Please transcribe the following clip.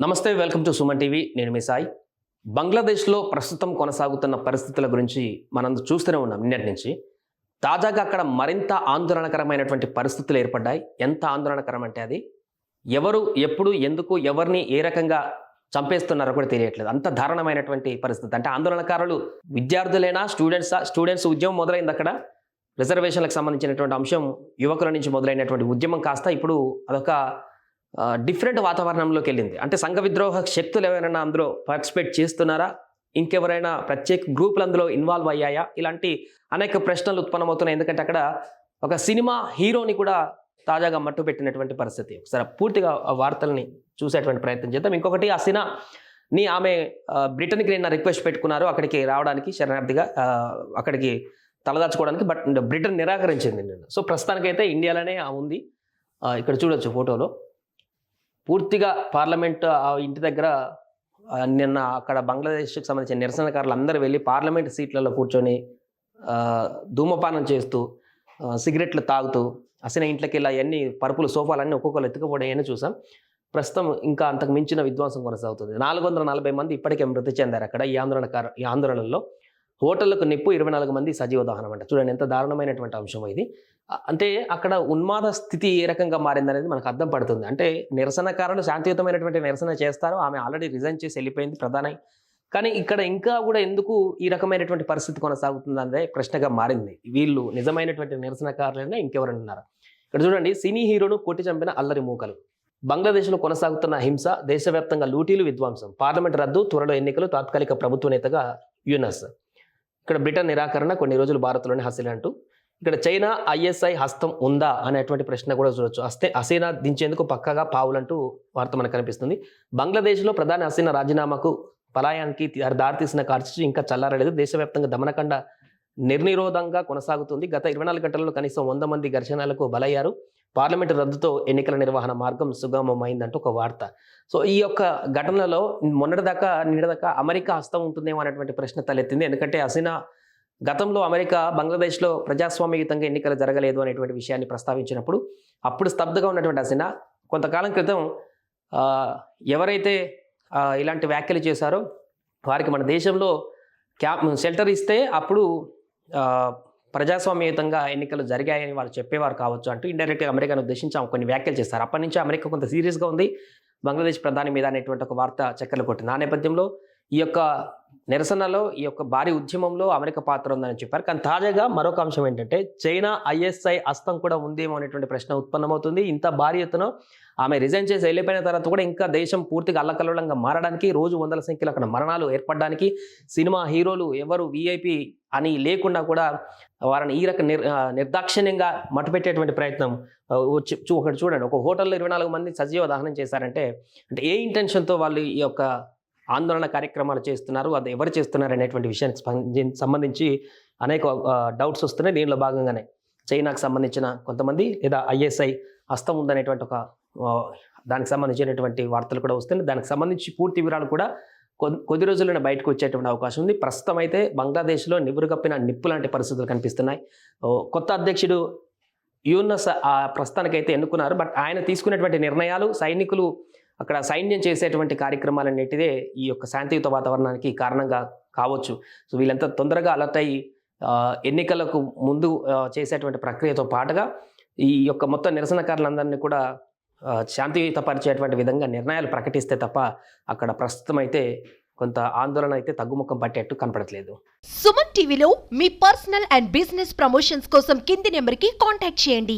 నమస్తే welcome to Suman TV. నేను మీ సాయి. బంగ్లాదేశ్లో ప్రస్తుతం కొనసాగుతున్న పరిస్థితుల గురించి మనం చూస్తూనే ఉన్నాం నిన్నటి నుంచి. తాజాగా అక్కడ మరింత ఆందోళనకరమైనటువంటి పరిస్థితులు ఏర్పడ్డాయి. ఎంత ఆందోళనకరం అంటే అది? ఎవరు ఎప్పుడు ఎందుకు ఎవరిని ఏ రకంగా చంపేస్తున్నారో కూడా తెలియట్లేదు. అంత దారుణమైనటువంటి పరిస్థితి. అంటే ఆందోళనకారులు విద్యార్థులైనా స్టూడెంట్సా స్టూడెంట్స్ ఉద్యమం మొదలైంది అక్కడ? రిజర్వేషన్లకు సంబంధించినటువంటి అంశం యువకుల నుంచి మొదలైనటువంటి ఉద్యమం కాస్త ఇప్పుడు అదొక డిఫరెంట్ వాతావరణంలోకి వెళ్ళింది. అంటే సంఘ విద్రోహ శక్తులు ఎవరైనా అందులో పార్టిసిపేట్ చేస్తున్నారా? ఇంకెవరైనా ప్రత్యేక గ్రూపులు అందులో ఇన్వాల్వ్ అయ్యాయా? ఇలాంటి అనేక ప్రశ్నలు ఉత్పన్నమవుతున్నాయి. ఎందుకంటే అక్కడ ఒక సినిమా హీరోని కూడా తాజాగా మట్టు పెట్టినటువంటి పరిస్థితి. ఒకసారి పూర్తిగా వార్తల్ని చూసేటువంటి ప్రయత్నం చేద్దాం. ఇంకొకటి అసినా ని ఆమె బ్రిటన్కి నిన్న రిక్వెస్ట్ పెట్టుకున్నారు. అక్కడికి రావడానికి శరణార్థిగా అక్కడికి తలదాచుకోవడానికి. బట్ బ్రిటన్ నిరాకరించింది నిన్న. సో ప్రస్తుతానికైతే ఇండియాలోనే ఉంది. ఇక్కడ చూడొచ్చు ఫోటోలో. పూర్తిగా పార్లమెంట్ ఆ ఇంటి దగ్గర నిన్న అక్కడ బంగ్లాదేశ్కి సంబంధించిన నిరసనకారులు అందరూ వెళ్ళి పార్లమెంట్ సీట్లలో కూర్చొని ధూమపానం చేస్తూ సిగరెట్లు తాగుతూ అసలు ఇంట్లోకి ఇలా అవన్నీ పరుపులు సోఫాలన్నీ ఒక్కొక్కరు ఎత్తుకుపోయాయని చూసాం. ప్రస్తుతం ఇంకా అంతకు మించిన విధ్వంసం కొనసాగుతుంది. నాలుగు వందల నలభై మంది ఇప్పటికే మృతి చెందారు అక్కడ ఈ ఆందోళనకార ఈ ఆందోళనలో హోటళ్ళకు నిప్పు ఇరవై నాలుగు మంది సజీవ దహనం అంట. చూడండి ఎంత దారుణమైనటువంటి అంశం ఇది. అంటే అక్కడ ఉన్మాద స్థితి ఏ రకంగా మారిందనేది మనకు అర్థం పడుతుంది. అంటే నిరసనకారులు శాంతియుతమైనటువంటి నిరసన చేస్తారు. ఆమె ఆల్రెడీ రిజైన్ చేసి వెళ్ళిపోయింది ప్రధాని. కానీ ఇక్కడ ఇంకా కూడా ఎందుకు ఈ రకమైనటువంటి పరిస్థితి కొనసాగుతుంది అనే ప్రశ్నగా మారింది. వీళ్ళు నిజమైనటువంటి నిరసనకారులైనా ఇంకెవరైనా ఉన్నారు. ఇక్కడ చూడండి సినీ హీరోను కొట్టి చంపిన అల్లరి మూకలు. బంగ్లాదేశ్లో కొనసాగుతున్న హింస దేశవ్యాప్తంగా లూటీలు విధ్వంసం. పార్లమెంట్ రద్దు త్వరలో ఎన్నికలు తాత్కాలిక ప్రభుత్వ నేతగా యునస్. ఇక్కడ బ్రిటన్ నిరాకరణ కొన్ని రోజులు భారత్లోనే హసిల్ అంటూ ఇక్కడ చైనా ఐఎస్ఐ హస్తం ఉందా అనేటువంటి ప్రశ్న కూడా చూడొచ్చు. హస్తే హసీనా దించేందుకు పక్కగా పావులంటూ వార్త మనకు కనిపిస్తుంది. బంగ్లాదేశ్లో ప్రధాని హసీనా రాజీనామాకు పలాయానికి దారితీసిన కార్చి ఇంకా చల్లారలేదు. దేశవ్యాప్తంగా దమనకండ నిర్నిరోధంగా కొనసాగుతుంది. గత ఇరవై నాలుగు గంటలలో కనీసం వంద మంది ఘర్షణలకు బలయ్యారు. పార్లమెంటు రద్దుతో ఎన్నికల నిర్వహణ మార్గం సుగమమైందంటూ ఒక వార్త. సో ఈ యొక్క ఘటనలో మొన్నటిదాకా నిన్నదాకా అమెరికా హస్తం ఉంటుందేమో అనేటువంటి ప్రశ్న తలెత్తింది. ఎందుకంటే హసీనా గతంలో అమెరికా బంగ్లాదేశ్లో ప్రజాస్వామ్యయుతంగా ఎన్నికలు జరగలేదు అనేటువంటి విషయాన్ని ప్రస్తావించినప్పుడు అప్పుడు స్తబ్దుగా ఉన్నటువంటి హసీనా కొంతకాలం క్రితం ఎవరైతే ఇలాంటి వ్యాఖ్యలు చేశారో వారికి మన దేశంలో క్యా షెల్టర్ ఇస్తే అప్పుడు ప్రజాస్వామ్యయుతంగా ఎన్నికలు జరిగాయని వాళ్ళు చెప్పేవారు కావచ్చు అంటూ ఇండైరెక్ట్గా అమెరికాను ఉద్దేశించి ఆమె కొన్ని వ్యాఖ్యలు చేస్తారు అప్పటి నుంచి అమెరికా కొంత సీరియస్గా ఉంది. బంగ్లాదేశ్ ప్రధాని మీద అనేటువంటి ఒక వార్త చక్కర్లు కొట్టింది. ఆ నేపథ్యంలో ఈ యొక్క నిరసనలో ఈ యొక్క భారీ ఉద్యమంలో అమెరికా పాత్ర ఉందని చెప్పారు. కానీ తాజాగా మరొక అంశం ఏంటంటే చైనా ఐఎస్ఐ హస్తం కూడా ఉందేమో అనేటువంటి ప్రశ్న ఉత్పన్నమవుతుంది. ఇంత భారీ ఎత్తున ఆమె రిజైన్ చేసి వెళ్ళిపోయిన తర్వాత కూడా ఇంకా దేశం పూర్తిగా అల్లకల్లోలంగా మారడానికి రోజు వందల సంఖ్యలో అక్కడ మరణాలు ఏర్పడడానికి సినిమా హీరోలు ఎవరు విఐపి అని లేకుండా కూడా వారిని ఈ రకం నిర్ నిర్దాక్షిణ్యంగా మట్టుపెట్టేటువంటి ప్రయత్నం వచ్చి- చూ ఒకటి చూడండి. ఒక హోటల్లో ఇరవై నాలుగు మంది సజీవ దహనం చేశారంటే అంటే ఏ ఇంటెన్షన్తో వాళ్ళు ఈ యొక్క ఆందోళన కార్యక్రమాలు చేస్తున్నారు అది ఎవరు చేస్తున్నారు అనేటువంటి విషయానికి సంబంధించి అనేక డౌట్స్ వస్తున్నాయి. దీనిలో భాగంగానే చైనాకు సంబంధించిన కొంతమంది లేదా ఐఎస్ఐ హస్తం ఉందనేటువంటి ఒక దానికి సంబంధించినటువంటి వార్తలు కూడా వస్తున్నాయి. దానికి సంబంధించి పూర్తి వివరాలు కూడా కొద్ది కొద్ది రోజుల్లోనే బయటకు వచ్చేటువంటి అవకాశం ఉంది. ప్రస్తుతం అయితే బంగ్లాదేశ్లో నిబురుగప్పిన నిప్పు లాంటి పరిస్థితులు కనిపిస్తున్నాయి. కొత్త అధ్యక్షుడు యూనస్ ఆ ప్రస్తుతానికైతే ఎన్నుకున్నారు. బట్ ఆయన తీసుకునేటువంటి నిర్ణయాలు సైనికులు అక్కడ సైన్యం చేసేటువంటి కార్యక్రమాలన్నిటిదే ఈ యొక్క శాంతియుత వాతావరణానికి కారణంగా కావచ్చు. సో వీళ్ళంతా తొందరగా అలర్ట్ అయ్యి ఎన్నికలకు ముందు చేసేటువంటి ప్రక్రియతో పాటుగా ఈ యొక్క మొత్తం నిరసనకారులందరినీ కూడా శాంతియుతపరిచేటువంటి విధంగా నిర్ణయాలు ప్రకటిస్తే తప్ప అక్కడ ప్రస్తుతం అయితే కొంత ఆందోళన అయితే తగ్గుముఖం పట్టేట్టు కనపడట్లేదు. సుమన్ టీవీలో మీ పర్సనల్ అండ్ బిజినెస్ ప్రమోషన్స్ కోసం కింది నెంబర్కి కాంటాక్ట్ చేయండి.